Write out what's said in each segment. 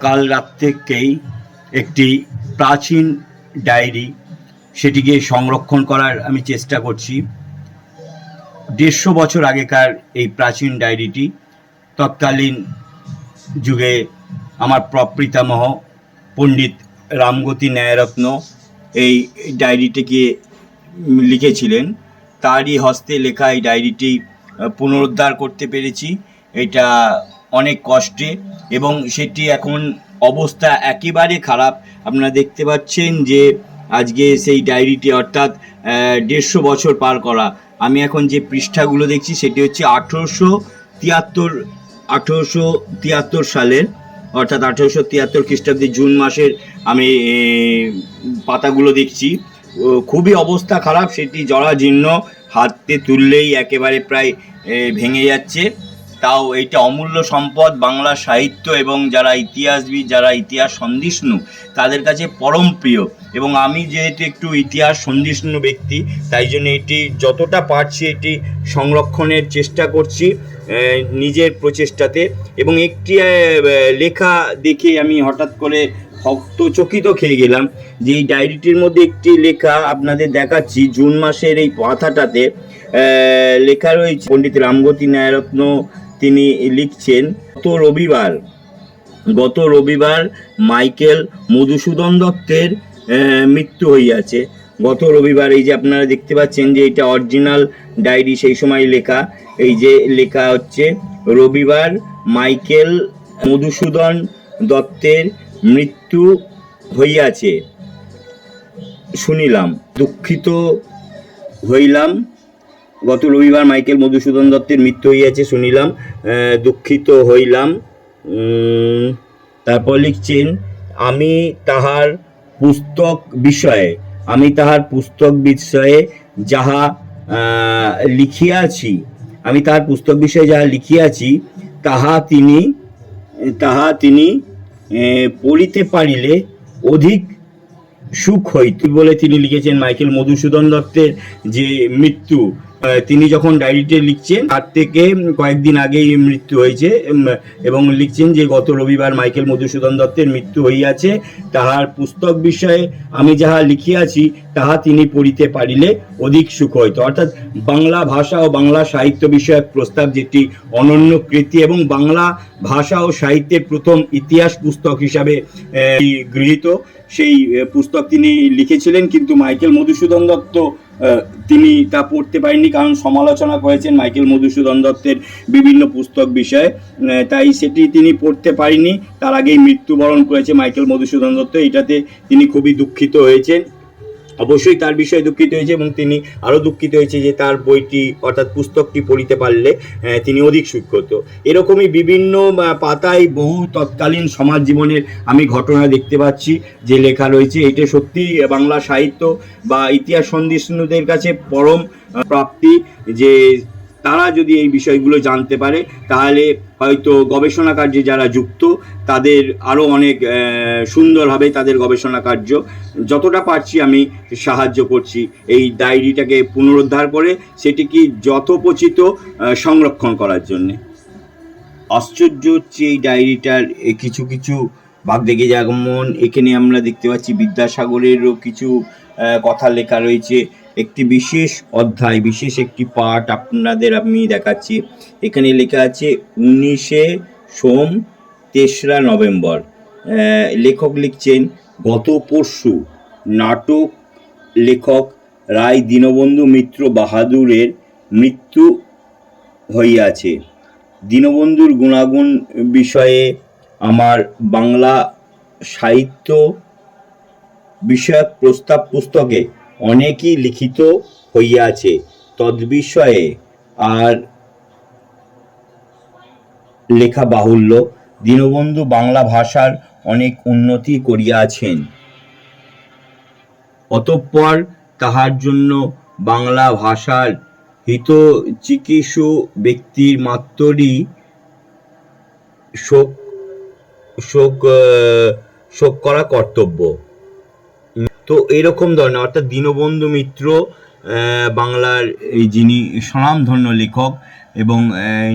কাল রাত থেকেই একটি প্রাচীন ডায়েরি সেটিকে সংরক্ষণ করার আমি চেষ্টা করছি। দেড়শো বছর আগেকার এই প্রাচীন ডায়েরিটি তৎকালীন যুগে আমার প্রপ্রীতামহ পণ্ডিত রামগতি ন্যায়রত্ন এই ডায়েরিটিকে লিখেছিলেন। তারই হস্তে লেখা এই ডায়েরিটি পুনরুদ্ধার করতে পেরেছি। এটা অনেক কষ্টে এবং সেটি এখন অবস্থা একেবারে খারাপ। আপনারা দেখতে পাচ্ছেন যে আজকে সেই ডায়েরিটি অর্থাৎ দেড়শো বছর পার করা। আমি এখন যে পৃষ্ঠাগুলো দেখছি সেটি হচ্ছে আঠেরোশো তিয়াত্তর আঠেরোশো তিয়াত্তর সালের, অর্থাৎ আঠেরোশো তিয়াত্তর খ্রিস্টাব্দে জুন মাসের আমি পাতাগুলো দেখছি। খুবই অবস্থা খারাপ, সেটি জরাজীর্ণ, হাতে তুললেই একেবারে প্রায় ভেঙে যাচ্ছে। তাও এইটা অমূল্য সম্পদ বাংলা সাহিত্য এবং যারা ইতিহাসবিদ যারা ইতিহাস সন্ধিষ্ণু তাদের কাছে পরম প্রিয়। এবং আমি যেহেতু একটু ইতিহাস সন্ধিষ্ণু ব্যক্তি তাই জন্য এটি যতটা পারছি এটি সংরক্ষণের চেষ্টা করছি নিজের প্রচেষ্টাতে। এবং একটি লেখা দেখে আমি হঠাৎ করে হক্তচকিত খেয়ে গেলাম যে এই ডায়েরিটির মধ্যে একটি লেখা আপনাদের দেখাচ্ছি জুন মাসের এই পাতাটাতে আহ, লেখা রয়েছে পণ্ডিত রামগতি ন্যায়রত্ন তিনি লিখছেন, গত রবিবার গত রবিবার মাইকেল মধুসূদন দত্তের মৃত্যু হইয়াছে। গত রবিবার এই যে আপনারা দেখতে পাচ্ছেন যে এটা অরিজিনাল ডায়েরি সেই সময় লেখা, এই যে লেখা হচ্ছে, রবিবার মাইকেল মধুসূদন দত্তের মৃত্যু হইয়াছে। শুনিলাম, দুঃখিত হইলাম। গত রবিবার মাইকেল মধুসূদন দত্তের মৃত্যু হইয়াছে, শুনিলাম দুঃখিত হইলাম। তারপর লিখছেন, আমি তাহার পুস্তক বিষয়ে, আমি তাহার পুস্তক বিষয়ে যাহা লিখিয়াছি, আমি তাহার পুস্তক বিষয়ে যাহা লিখিয়াছি, তাহা তিনি তাহা তিনি পড়িতে পারিলে অধিক সুখ হইত। বলে তিনি লিখেছেন মাইকেল মধুসূদন দত্তের যে মৃত্যু তিনি যখন ডায়েরিতে লিখছেন, তার থেকে কয়েকদিন আগেই মৃত্যু হয়েছে এবং লিখছেন যে, গত রবিবার মাইকেল মধুসূদন দত্তের মৃত্যু হইয়াছে। তাহার পুস্তক বিষয়ে আমি যাহা লিখিয়াছি, তাহা তিনি পড়িতে পারিলে অধিক সুখ হইত। অর্থাৎ বাংলা ভাষা ও বাংলা সাহিত্য বিষয়ক প্রস্তাব যেটি অনন্য কৃতি এবং বাংলা ভাষা ও সাহিত্যের প্রথম ইতিহাস পুস্তক হিসাবে গৃহীত। সেই পুস্তক তিনি লিখেছিলেন, কিন্তু মাইকেল মধুসূদন দত্ত তিনি তা পড়তে পারেননি কারণ সমালোচনা করেছেন মাইকেল মধুসূদন দত্তের বিভিন্ন পুস্তক বিষয়ে। তাই সেটি তিনি পড়তে পারেননি। তার আগেই মৃত্যুবরণ করেছে মাইকেল মধুসূদন দত্ত। এটাতে তিনি খুবই দুঃখিত হয়েছেন। অবশ্যই তার বিষয়ে দুঃখিত হয়েছে এবং তিনি আরও দুঃখিত হয়েছে যে তার বইটি অর্থাৎ পুস্তকটি পড়িতে পারলে তিনি অধিক সুখ হতো এরকমই বিভিন্ন পাতায় বহু তৎকালীন সমাজ জীবনের আমি ঘটনা দেখতে পাচ্ছি, যে লেখা রয়েছে এটা সত্যি বাংলা সাহিত্য বা ইতিহাস সন্ধিষ্ণুদের কাছে পরম প্রাপ্তি যে তারা যদি এই বিষয়গুলো জানতে পারে, তাহলে হয়তো গবেষণা কার্যে যারা যুক্ত, তাদের আরও অনেক সুন্দর হবে তাদের গবেষণা কার্য। যতটা পারছি আমি সাহায্য করছি। এই ডায়েরিটাকে পুনরুদ্ধার করে সেটিকে যথোপচিত সংরক্ষণ করার জন্যে। আশ্চর্য হচ্ছে এই ডায়েরিটার কিছু কিছু ভাগ দেখে যেমন এখানে আমরা দেখতে পাচ্ছি বিদ্যাসাগরেরও কিছু কথা লেখা রয়েছে। একটি বিশেষ অধ্যায়, বিশেষ একটি পাঠ আপনাদের আমি দেখাচ্ছি। এখানে লেখা আছে, উনিশে সোম, তেসরা নভেম্বর। লেখক লিখছেন, গত পরশু। নাটক লেখক রায় দীনবন্ধু মিত্র বাহাদুরের মৃত্যু হইয়াছে। দীনবন্ধুর গুণাগুণ বিষয়ে আমার বাংলা সাহিত্য বিষয়ক প্রস্তাব পুস্তকে অনেকই লিখিত হইয়াছে তদ্বিষয়ে। আর লেখা বাহুল্য দীনবন্ধু বাংলা ভাষার অনেক উন্নতি করিয়াছেন। অতঃপর তাহার জন্য বাংলা ভাষার হিত চিকিৎসু ব্যক্তির মাত্রই শোক শোক শোক করা কর্তব্য। তো এরকম ধরনের, অর্থাৎ দীনবন্ধু মিত্র বাংলার এই যিনি স্বনামধন্য লেখক এবং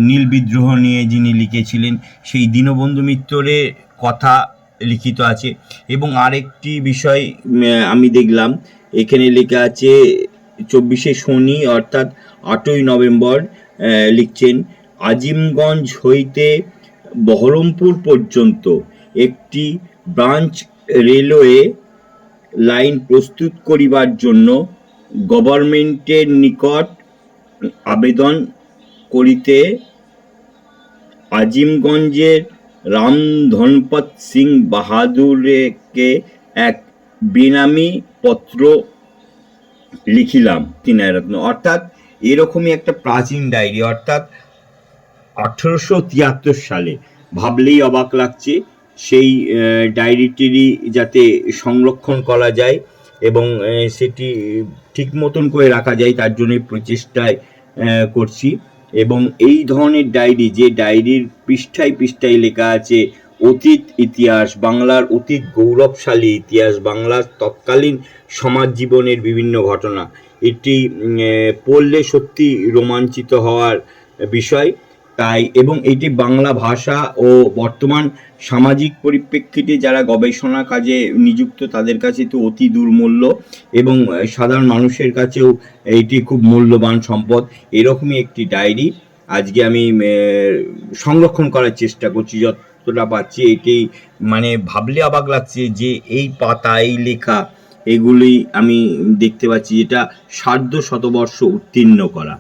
নীল বিদ্রোহ নিয়ে যিনি লিখেছিলেন, সেই দীনবন্ধু মিত্রের কথা লিখিত আছে। এবং আরেকটি বিষয় আমি দেখলাম, এখানে লেখা আছে, চব্বিশে শনি, অর্থাৎ আটই নভেম্বর লিখছেন, আজিমগঞ্জ হইতে বহরমপুর পর্যন্ত একটি ব্রাঞ্চ রেলওয়ে লাইন প্রস্তুত করিবার জন্য গভর্নমেন্টের নিকট আবেদন করিতে আজিমগঞ্জের রামধনপত সিং বাহাদুরকে এক বেনামি পত্র লিখিলাম কিনারত্ন অর্থাৎ এরকমই একটা প্রাচীন ডায়েরি, অর্থাৎ আঠেরোশো তিয়াত্তর সালে। ভাবলেই অবাক লাগছে সেই ডায়েরিটিরই যাতে সংরক্ষণ করা যায় এবং সেটি ঠিক মতন করে রাখা যায়, তার জন্য প্রচেষ্টায় করছি। এবং এই ধরনের ডায়েরি, যে ডায়েরির পৃষ্ঠায় পৃষ্ঠায় লেখা আছে, অতীত ইতিহাস, বাংলার অতীত গৌরবশালী ইতিহাস, বাংলার তৎকালীন সমাজ জীবনের বিভিন্ন ঘটনা, এটি পড়লে সত্যি রোমাঞ্চিত হওয়ার বিষয়। তাই এবং এটি বাংলা ভাষা ও বর্তমান সামাজিক পরিপ্রেক্ষিতে যারা গবেষণা কাজে নিযুক্ত, তাদের কাছে তো অতি দুর্মূল্য এবং সাধারণ মানুষের কাছেও এটি খুব মূল্যবান সম্পদ। এরকমই একটি ডায়েরি। আজকে আমি সংরক্ষণ করার চেষ্টা করছি, যতটা পাচ্ছি এটি মানে ভাবলে অবাক লাগছে যে এই পাতা, এই লেখা, এগুলি আমি দেখতে পাচ্ছি যেটা সার্ধ শতবর্ষ উত্তীর্ণ করা।